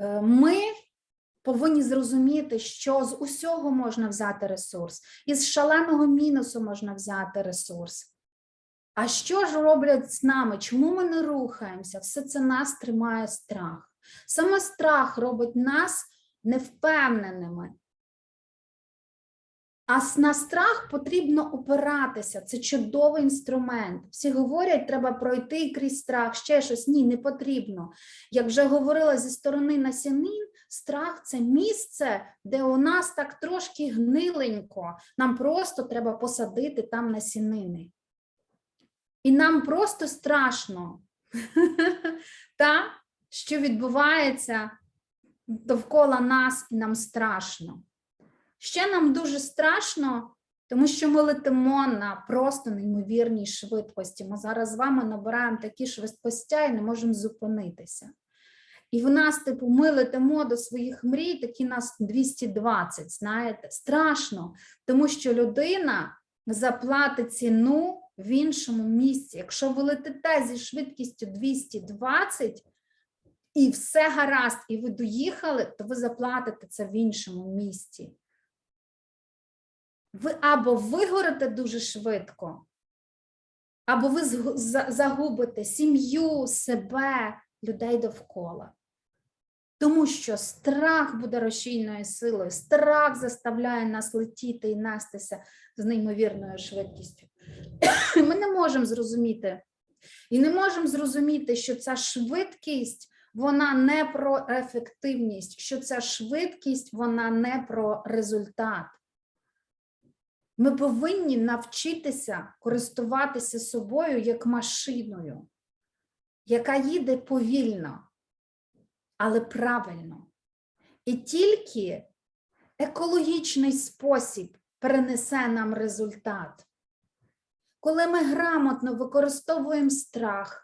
Е, Ми повинні зрозуміти, що з усього можна взяти ресурс, із шаленого мінусу можна взяти ресурс. А що ж роблять з нами? Чому ми не рухаємося? Все це нас тримає страх. Саме страх робить нас невпевненими. А на страх потрібно опиратися. Це чудовий інструмент. Всі говорять, треба пройти крізь страх, ще щось. Ні, не потрібно. Як вже говорила зі сторони насінин, страх це місце, де у нас так трошки гниленько. Нам просто треба посадити там насінини. І нам просто страшно, та, що відбувається довкола нас, і нам страшно. Ще нам дуже страшно, тому що ми летимо на просто неймовірній швидкості. Ми зараз з вами набираємо такі швидкостя і не можемо зупинитися. І в нас, типу, ми летимо до своїх мрій, такі нас 220, знаєте, страшно, тому що людина заплатить ціну в іншому місці. Якщо ви летите зі швидкістю 220 і все гаразд, і ви доїхали, то ви заплатите це в іншому місці. Ви або вигорите дуже швидко, або ви загубите сім'ю, себе, людей довкола. Тому що страх буде рушійною силою, страх заставляє нас летіти і нестися з неймовірною швидкістю. Ми не можемо зрозуміти, і не можемо зрозуміти, що ця швидкість вона не про ефективність, що ця швидкість вона не про результат. Ми повинні навчитися користуватися собою як машиною, яка їде повільно, але правильно. І тільки екологічний спосіб перенесе нам результат. Коли ми грамотно використовуємо страх,